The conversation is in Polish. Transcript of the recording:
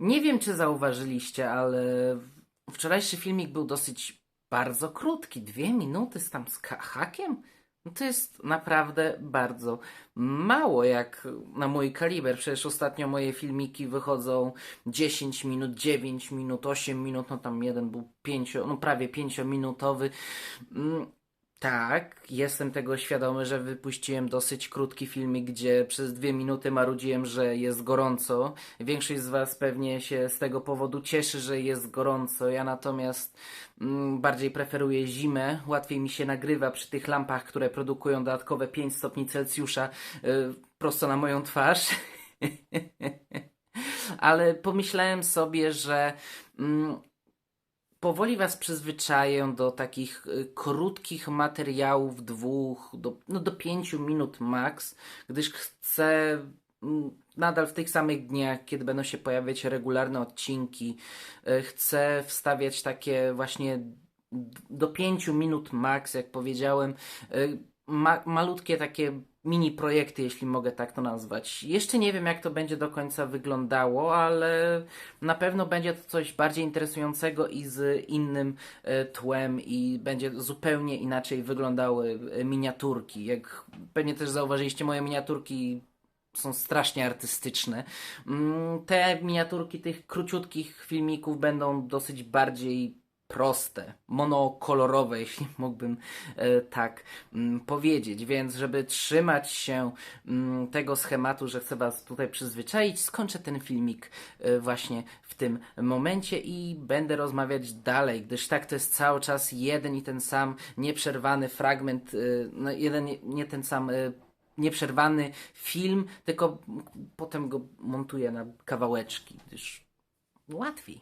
Nie wiem, czy zauważyliście, ale wczorajszy filmik był dosyć bardzo krótki. Dwie minuty z tam z hakiem? No to jest naprawdę bardzo mało jak na mój kaliber. Przecież ostatnio moje filmiki wychodzą 10 minut, 9 minut, 8 minut, no tam jeden był 5, no prawie 5-minutowy. Tak, jestem tego świadomy, że wypuściłem dosyć krótki filmik, gdzie przez dwie minuty marudziłem, że jest gorąco. Większość z Was pewnie się z tego powodu cieszy, że jest gorąco. Ja natomiast mm, bardziej preferuję zimę. Łatwiej mi się nagrywa przy tych lampach, które produkują dodatkowe 5 stopni Celsjusza y, prosto na moją twarz. Ale pomyślałem sobie, że. Mm, powoli was przyzwyczaję do takich y, krótkich materiałów, dwóch, do, no do pięciu minut max, gdyż chcę mm, nadal w tych samych dniach, kiedy będą się pojawiać regularne odcinki, y, chcę wstawiać takie właśnie do pięciu minut max, jak powiedziałem, y, ma, malutkie takie mini projekty, jeśli mogę tak to nazwać. Jeszcze nie wiem, jak to będzie do końca wyglądało, ale na pewno będzie to coś bardziej interesującego i z innym e, tłem i będzie zupełnie inaczej wyglądały e, miniaturki. Jak pewnie też zauważyliście, moje miniaturki są strasznie artystyczne. Mm, Te miniaturki tych króciutkich filmików będą dosyć bardziej proste, monokolorowe, jeśli mógłbym e, tak mm, powiedzieć. Więc, żeby trzymać się mm, tego schematu, że chcę Was tutaj przyzwyczaić, skończę ten filmik e, właśnie w tym momencie i będę rozmawiać dalej, gdyż tak to jest cały czas jeden i ten sam nieprzerwany fragment, e, no jeden nie- ten sam. Nieprzerwany film, tylko potem go montuję na kawałeczki, gdyż łatwiej.